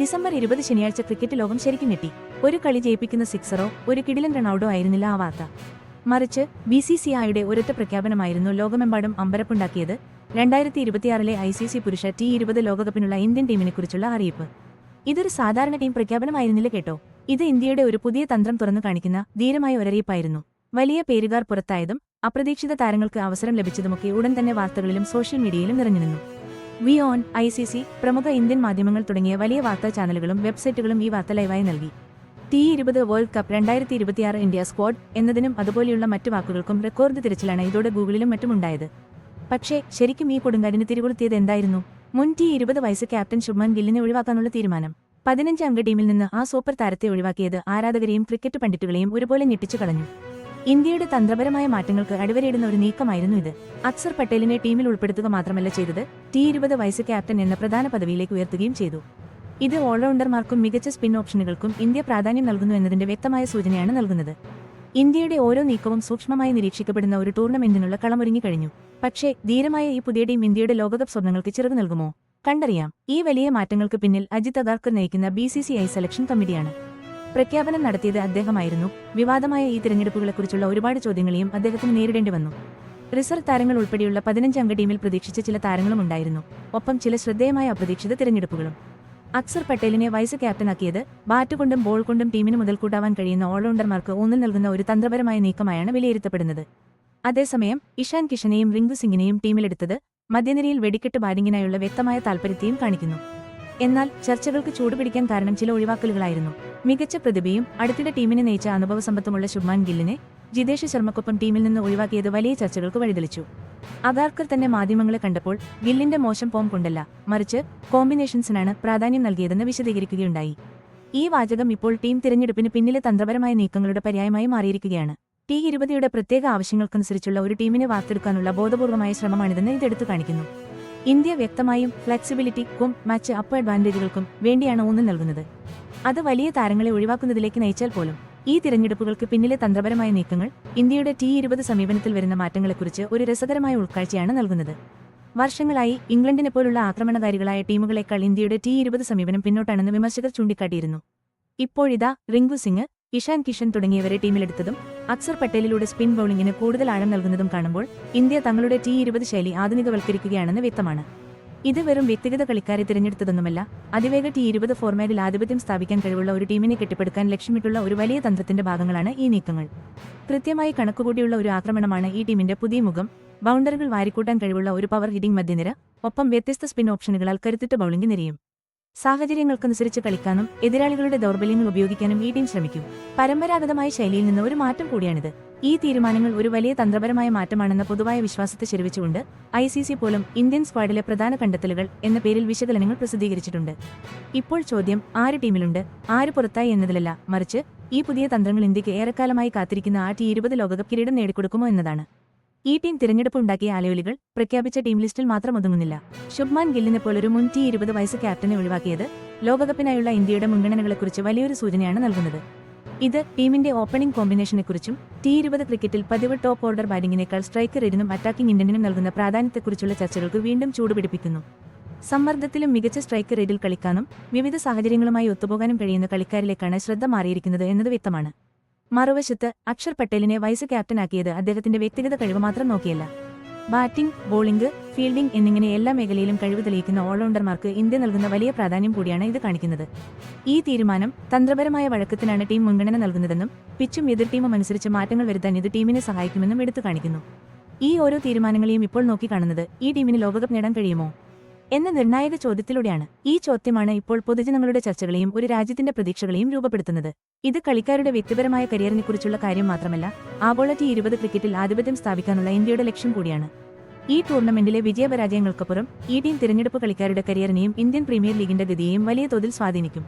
December ഇരുപത് ശനിയാഴ്ച cricket ലോകം ശരിക്കും ഞെട്ടി. ഒരു കളി ജയിപ്പിക്കുന്ന സിക്സറോ ഒരു കിടിലൻ റണൌഡോ ആയിരുന്നില്ല ആ വാർത്ത. മറിച്ച് ബി സി സി ഐയുടെ ഒരൊറ്റ പ്രഖ്യാപനമായിരുന്നു ലോകമെമ്പാടും അമ്പരപ്പുണ്ടാക്കിയത് രണ്ടായിരത്തി ഇരുപത്തിയാറിലെ ഐ സി സി പുരുഷ ടി ഇരുപത് ലോകകപ്പിനുള്ള ഇന്ത്യൻ ടീമിനെക്കുറിച്ചുള്ള അറിയിപ്പ്. ഇതൊരു സാധാരണ ടീം പ്രഖ്യാപനമായിരുന്നില്ല കേട്ടോ. ഇത് ഇന്ത്യയുടെ ഒരു പുതിയ തന്ത്രം തുറന്നു കാണിക്കുന്ന ധീരമായ ഒരറിയിപ്പായിരുന്നു. വലിയ പേരുകാർ പുറത്തായതും അപ്രതീക്ഷിത താരങ്ങൾക്ക് അവസരം ലഭിച്ചതുമൊക്കെ ഉടൻ തന്നെ വാർത്തകളിലും സോഷ്യൽ മീഡിയയിലും നിറഞ്ഞുനിന്നു വി ഓൺ ഐ സി സി പ്രമുഖ ഇന്ത്യൻ മാധ്യമങ്ങൾ തുടങ്ങിയ വലിയ വാർത്താ ചാനലുകളും വെബ്സൈറ്റുകളും ഈ വാർത്ത ലൈവായി നൽകി. ടി ഇരുപത് വേൾഡ് കപ്പ് രണ്ടായിരത്തി ഇരുപത്തിയാറ് ഇന്ത്യ സ്ക്വാഡ് എന്നതിനും അതുപോലെയുള്ള മറ്റു വാക്കുകൾക്കും റെക്കോർഡ് തിരച്ചിലാണ് ഇതോടെ ഗൂഗിളിലും മറ്റും ഉണ്ടായത്. പക്ഷേ ശരിക്കും ഈ കൊടുങ്കാടിന് തിരികൊളുത്തിയത് എന്തായിരുന്നു? മുൻ ടി ഇരുപത് വയസ്സ് ക്യാപ്റ്റൻ ശുഭ്മാൻ ഗില്ലിനെ ഒഴിവാക്കാനുള്ള തീരുമാനം. പതിനഞ്ച് അംഗ ടീമിൽ നിന്ന് ആ സൂപ്പർ താരത്തെ ഒഴിവാക്കിയത് ആരാധകരെയും ക്രിക്കറ്റ് പണ്ഡിറ്റുകളെയും ഒരുപോലെ ഞെട്ടിച്ചു കളഞ്ഞു. ഇന്ത്യയുടെ തന്ത്രപരമായ മാറ്റങ്ങൾക്ക് അടിവരയിടുന്ന ഒരു നീക്കമായിരുന്നു ഇത്. അക്സർ പട്ടേലിനെ ടീമിൽ ഉൾപ്പെടുത്തുക മാത്രമല്ല ചെയ്തത് ടി ഇരുപത് വയസ്സ് ക്യാപ്റ്റൻ എന്ന പ്രധാന പദവിയിലേക്ക് ഉയർത്തുകയും ചെയ്തു. ഇത് ഓൾറൗണ്ടർമാർക്കും മികച്ച സ്പിൻ ഓപ്ഷനുകൾക്കും ഇന്ത്യ പ്രാധാന്യം നൽകുന്നു എന്നതിന്റെ വ്യക്തമായ സൂചനയാണ് നൽകുന്നത്. ഇന്ത്യയുടെ ഓരോ നീക്കവും സൂക്ഷ്മമായി നിരീക്ഷിക്കപ്പെടുന്ന ഒരു ടൂർണമെന്റിനുള്ള കളമൊരുങ്ങിക്കഴിഞ്ഞു പക്ഷേ ധീരമായ ഈ പുതിയ ടീം ഇന്ത്യയുടെ ലോകകപ്പ് സ്വപ്നങ്ങൾക്ക് ചിറക് നൽകുമോ? കണ്ടറിയാം. ഈ വലിയ മാറ്റങ്ങൾക്ക് പിന്നിൽ അജിത് അഗാർക്കർ നയിക്കുന്ന B C C I selection കമ്മിറ്റിയാണ്. പ്രഖ്യാപനം നടത്തിയത് അദ്ദേഹമായിരുന്നു. വിവാദമായ ഈ തിരഞ്ഞെടുപ്പുകളെക്കുറിച്ചുള്ള ഒരുപാട് ചോദ്യങ്ങളെയും അദ്ദേഹത്തിന് നേരിടേണ്ടി വന്നു. റിസർവ് താരങ്ങൾ ഉൾപ്പെടെയുള്ള പതിനഞ്ച് അംഗ ടീമിൽ പ്രതീക്ഷിച്ച ചില താരങ്ങളും ഉണ്ടായിരുന്നു. ഒപ്പം ചില ശ്രദ്ധേയമായ അപ്രതീക്ഷിത തിരഞ്ഞെടുപ്പുകളും. അക്സർ പട്ടേലിനെ വൈസ് ക്യാപ്റ്റനാക്കിയത് ബാറ്റ് കൊണ്ടും ബോൾ കൊണ്ടും ടീമിന് മുതൽക്കൂട്ടാവാൻ കഴിയുന്ന ഓൾറൗണ്ടർമാർക്ക് ഊന്നൽ നൽകുന്ന ഒരു തന്ത്രപരമായ നീക്കമായാണ് വിലയിരുത്തപ്പെടുന്നത്. അതേസമയം ഇഷാൻ കിഷനെയും റിങ്കു സിംഗിനെയും ടീമിലെടുത്തത് മധ്യനിരയിൽ വെടിക്കെട്ട് ബാറ്റിംഗിനായുള്ള വ്യക്തമായ താൽപര്യത്തെയും കാണിക്കുന്നു. എന്നാൽ ചർച്ചകൾക്ക് ചൂടുപിടിക്കാൻ കാരണം ചില ഒഴിവാക്കലുകളായിരുന്നു. മികച്ച പ്രതിഭയും അടുത്തിടെ ടീമിനെ നയിച്ച അനുഭവ സമ്പത്തുമുള്ള ശുഭ്മാൻ ഗില്ലിനെ ജിതേഷ് ശർമ്മക്കൊപ്പം ടീമിൽ നിന്ന് ഒഴിവാക്കിയത് വലിയ ചർച്ചകൾക്ക് വഴിതെളിച്ചു. അഗാർക്കർ തന്നെ മാധ്യമങ്ങളെ കണ്ടപ്പോൾ ഗില്ലിന്റെ മോശം ഫോം കൊണ്ടല്ല മറിച്ച് കോമ്പിനേഷൻസിനാണ് പ്രാധാന്യം നൽകിയതെന്ന് വിശദീകരിക്കുകയുണ്ടായി. ഈ വാചകം ഇപ്പോൾ ടീം തിരഞ്ഞെടുപ്പിന് പിന്നിലെ തന്ത്രപരമായ നീക്കങ്ങളുടെ പര്യായമായി മാറിയിരിക്കുകയാണ്. ടി ഇരുപതിയുടെ പ്രത്യേക ആവശ്യങ്ങൾക്കനുസരിച്ചുള്ള ഒരു ടീമിനെ വാർത്തെടുക്കാനുള്ള ബോധപൂർവമായ ശ്രമമാണിതെന്ന് ഇതെടുത്തു കാണിക്കുന്നു. ഇന്ത്യ വ്യക്തമായും ഫ്ലെക്സിബിലിറ്റിക്കും മാച്ച് അപ്പ് അഡ്വാന്റേജുകൾക്കും വേണ്ടിയാണ് ഊന്നൽ നൽകുന്നത്. അത് വലിയ താരങ്ങളെ ഒഴിവാക്കുന്നതിലേക്ക് നയിച്ചാൽ പോലും ഈ തിരഞ്ഞെടുപ്പുകൾക്ക് പിന്നിലെ തന്ത്രപരമായ നീക്കങ്ങൾ ഇന്ത്യയുടെ ടി ഇരുപത് സമീപനത്തിൽ വരുന്ന മാറ്റങ്ങളെക്കുറിച്ച് ഒരു രസകരമായ ഉൾക്കാഴ്ചയാണ് നൽകുന്നത്. വർഷങ്ങളായി ഇംഗ്ലണ്ടിനെ പോലുള്ള ആക്രമണകാരികളായ ടീമുകളെക്കാൾ ഇന്ത്യയുടെ ടി ഇരുപത് സമീപനം പിന്നോട്ടാണെന്ന് വിമർശകർ ചൂണ്ടിക്കാട്ടിയിരുന്നു. ഇപ്പോഴിതാ റിങ്കു സിംഗ് ഇഷാൻ കിഷൻ തുടങ്ങിയവരെ ടീമിലെടുത്തതും അക്സർ പട്ടേലിലൂടെ സ്പിൻ ബൌളിംഗിന് കൂടുതൽ ആഴം നൽകുന്നതും കാണുമ്പോൾ ഇന്ത്യ തങ്ങളുടെ ടി ഇരുപത് ശൈലി ആധുനികവൽക്കരിക്കുകയാണെന്ന് വ്യക്തമാണ്. ഇത് വെറും വ്യക്തിഗത കളിക്കാരെ തിരഞ്ഞെടുത്തതൊന്നുമല്ല അതിവേഗ ടി ഇരുപത് ഫോർമാറ്റിൽ ആധിപത്യം സ്ഥാപിക്കാൻ കഴിവുള്ള ഒരു ടീമിനെ കെട്ടിപ്പടുക്കാൻ ലക്ഷ്യമിട്ടുള്ള ഒരു വലിയ തന്ത്രത്തിന്റെ ഭാഗങ്ങളാണ് ഈ നീക്കങ്ങൾ. കൃത്യമായി കണക്കുകൂടിയുള്ള ഒരു ആക്രമണമാണ് ഈ ടീമിന്റെ പുതിയ മുഖം. ബൗണ്ടറികൾ വാരിക്കൂട്ടാൻ കഴിവുള്ള ഒരു പവർ ഹിറ്റിംഗ് മധ്യനിര ഒപ്പം വ്യത്യസ്ത സ്പിൻ ഓപ്ഷനുകളാൽ കരുത്തിട്ട് ബൗളിംഗ് നിരയും. സാഹചര്യങ്ങൾക്കനുസരിച്ച് കളിക്കാനും എതിരാളികളുടെ ദൗർബല്യങ്ങൾ ഉപയോഗിക്കാനും ഈ ടീം ശ്രമിക്കും. പരമ്പരാഗതമായ ശൈലിയിൽ നിന്ന് ഒരു മാറ്റം കൂടിയാണിത്. ഈ തീരുമാനങ്ങൾ ഒരു വലിയ തന്ത്രപരമായ മാറ്റമാണെന്ന പൊതുവായ വിശ്വാസത്തെ ചെരുവിച്ചുകൊണ്ട് ഐ സി സി പോലും ഇന്ത്യൻ സ്ക്വാഡിലെ പ്രധാന കണ്ടെത്തലുകൾ എന്ന പേരിൽ വിശകലനങ്ങൾ പ്രസിദ്ധീകരിച്ചിട്ടുണ്ട്. ഇപ്പോൾ ചോദ്യം ആര് ടീമിലുണ്ട് ആര് പുറത്തായി എന്നതിലല്ല മറിച്ച് ഈ പുതിയ തന്ത്രങ്ങൾ ഇന്ത്യയ്ക്ക് ഏറെക്കാലമായി കാത്തിരിക്കുന്ന ആ ടി ഇരുപത് ലോകകപ്പ് കിരീടം നേടിക്കൊടുക്കുമോ എന്നതാണ്. ഈ ടീം തിരഞ്ഞെടുപ്പ് ഉണ്ടാക്കിയ ആലയൊലികൾ പ്രഖ്യാപിച്ച ടീം ലിസ്റ്റിൽ മാത്രം ഒതുങ്ങുന്നില്ല. ശുഭ്മാൻ ഗില്ലിനെ പോലൊരു മുൻ ടി ഇരുപത് വയസ്സ് ക്യാപ്റ്റനെ ഒഴിവാക്കിയത് ലോകകപ്പിനായുള്ള ഇന്ത്യയുടെ മുൻഗണനകളെക്കുറിച്ച് വലിയൊരു സൂചനയാണ് നൽകുന്നത്. ഇത് ടീമിന്റെ ഓപ്പണിംഗ് കോമ്പിനേഷനെക്കുറിച്ചും ടി ഇരുപത് ക്രിക്കറ്റിൽ പതിവ് ടോപ്പ് ഓർഡർ ബാറ്റിംഗിനേക്കാൾ സ്ട്രൈക്കർ എരിനും അറ്റാക്കിംഗ് ഇന്ത്യനും നൽകുന്ന പ്രാധാന്യത്തെക്കുറിച്ചുള്ള ചർച്ചകൾക്ക് വീണ്ടും ചൂടുപിടിപ്പിക്കുന്നു. സമ്മർദ്ദത്തിലും മികച്ച സ്ട്രൈക്കർ റേറ്റിൽ കളിക്കാനും വിവിധ സാഹചര്യങ്ങളുമായി ഒത്തുപോകാനും കഴിയുന്ന കളിക്കാരിലേക്കാണ് ശ്രദ്ധ മാറിയിരിക്കുന്നത് എന്നത് വ്യക്തമാണ്. മറുവശത്ത് അക്ഷർ പട്ടേലിനെ വൈസ് ക്യാപ്റ്റനാക്കിയത് അദ്ദേഹത്തിന്റെ വ്യക്തിഗത കഴിവ് മാത്രം നോക്കിയല്ല. ബാറ്റിംഗ് ബോളിംഗ് ഫീൽഡിംഗ് എന്നിങ്ങനെ എല്ലാ മേഖലയിലും കഴിവ് തെളിയിക്കുന്ന ഓൾറൗണ്ടർമാർക്ക് ഇന്ത്യ നൽകുന്ന വലിയ പ്രാധാന്യം കൂടിയാണ് ഇത് കാണിക്കുന്നത്. ഈ തീരുമാനം തന്ത്രപരമായ വഴക്കത്തിനാണ് ടീം മുൻഗണന നൽകുന്നതെന്നും പിച്ചും എതിർ ടീമും അനുസരിച്ച് മാറ്റങ്ങൾ വരുത്താൻ ഇത് ടീമിനെ സഹായിക്കുമെന്നും എടുത്തു കാണിക്കുന്നു. ഈ ഓരോ തീരുമാനങ്ങളെയും ഇപ്പോൾ നോക്കിക്കാണുന്നത് ഈ ടീമിന് ലോകകപ്പ് നേടാൻ കഴിയുമോ? എന്ന നിർണായക ചോദ്യത്തിലൂടെയാണ് ഈ ചോദ്യമാണ് ഇപ്പോൾ പൊതുജനങ്ങളുടെ ചർച്ചകളെയും ഒരു രാജ്യത്തിന്റെ പ്രതീക്ഷകളെയും രൂപപ്പെടുത്തുന്നത്. ഇത് കളിക്കാരുടെ വ്യക്തിപരമായ കരിയറിനെക്കുറിച്ചുള്ള കാര്യം മാത്രമല്ല ആഗോള ടി ഇരുപത് ക്രിക്കറ്റിൽ ആധിപത്യം സ്ഥാപിക്കാനുള്ള ഇന്ത്യയുടെ ലക്ഷ്യം കൂടിയാണ്. ഈ ടൂർണമെന്റിലെ വിജയപരാജയങ്ങൾക്കപ്പുറം ഈ ടീം തിരഞ്ഞെടുപ്പ് കളിക്കാരുടെ കരിയറിനെയും ഇന്ത്യൻ പ്രീമിയർ ലീഗിന്റെ ഗതിയെയും വലിയ തോതിൽ സ്വാധീനിക്കും.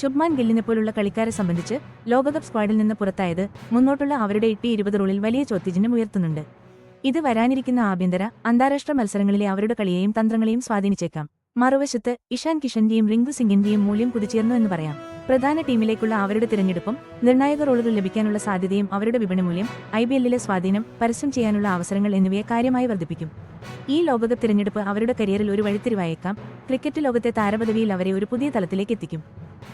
ശുഭ്മാൻ ഗില്ലിനെ പോലുള്ള കളിക്കാരെ സംബന്ധിച്ച് ലോകകപ്പ് സ്ക്വാഡിൽ നിന്ന് പുറത്തായത് മുന്നോട്ടുള്ള അവരുടെ ഇട്ടി ഇരുപത് റോളിൽ വലിയ ചോദ്യചിഹ്നം ഉയർത്തുന്നുണ്ട്. ഇത് വരാനിരിക്കുന്ന ആഭ്യന്തര അന്താരാഷ്ട്ര മത്സരങ്ങളിലെ അവരുടെ കളിയെയും തന്ത്രങ്ങളെയും സ്വാധീനിച്ചേക്കാം. മറുവശത്ത് ഇഷാൻ കിഷന്റെയും റിങ്കു സിംഗിന്റെയും മൂല്യം കുതിച്ചേർന്നു എന്ന് പറയാം. പ്രധാന ടീമിലേക്കുള്ള അവരുടെ തിരഞ്ഞെടുപ്പും നിർണായക റോളുകൾ ലഭിക്കാനുള്ള സാധ്യതയും അവരുടെ വിപണി മൂല്യം ഐ ബി എല്ലിലെ സ്വാധീനം പരസ്യം ചെയ്യാനുള്ള അവസരങ്ങൾ എന്നിവയെ കാര്യമായി വർദ്ധിപ്പിക്കും. ഈ ലോകകപ്പ് തിരഞ്ഞെടുപ്പ് അവരുടെ കരിയറിൽ ഒരു വഴിത്തിരിവായേക്കാം. ക്രിക്കറ്റ് ലോകത്തെ താരപദവിയിൽ അവരെ ഒരു പുതിയ തലത്തിലേക്ക് എത്തിക്കും.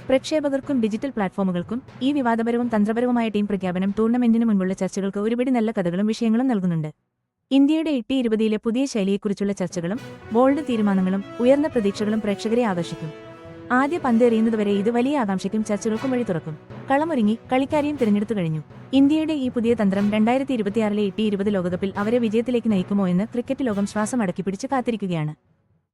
പ്രക്ഷേപകർക്കും ഡിജിറ്റൽ പ്ലാറ്റ്ഫോമുകൾക്കും ഈ വിവാദപരവും തന്ത്രപരവുമായ ടീം പ്രഖ്യാപനം ടൂർണമെന്റിന് മുൻപുള്ള ചർച്ചകൾക്ക് ഒരുപിടി നല്ല കഥകളും വിഷയങ്ങളും നൽകുന്നുണ്ട്. ഇന്ത്യയുടെ എട്ടി ഇരുപതിയിലെ പുതിയ ശൈലിയെക്കുറിച്ചുള്ള ചർച്ചകളും ബോൾഡ് തീരുമാനങ്ങളും ഉയർന്ന പ്രതീക്ഷകളും പ്രേക്ഷകരെ ആകർഷിക്കും. ആദ്യ പന്ത് എറിയുന്നതുവരെ ഇത് വലിയ ആകാംക്ഷയ്ക്കും ചർച്ചകൾക്കും വഴി തുറക്കും. കളമൊരുങ്ങി കളിക്കാരെയും തിരഞ്ഞെടുത്തു കഴിഞ്ഞു. ഇന്ത്യയുടെ ഈ പുതിയ തന്ത്രം രണ്ടായിരത്തി ഇരുപത്തിയാറിലെ എട്ടി ഇരുപത് ലോകകപ്പിൽ അവരെ വിജയത്തിലേക്ക് നയിക്കുമോ എന്ന് ക്രിക്കറ്റ് ലോകം ശ്വാസം അടക്കിപ്പിടിച്ച് കാത്തിരിക്കുകയാണ്.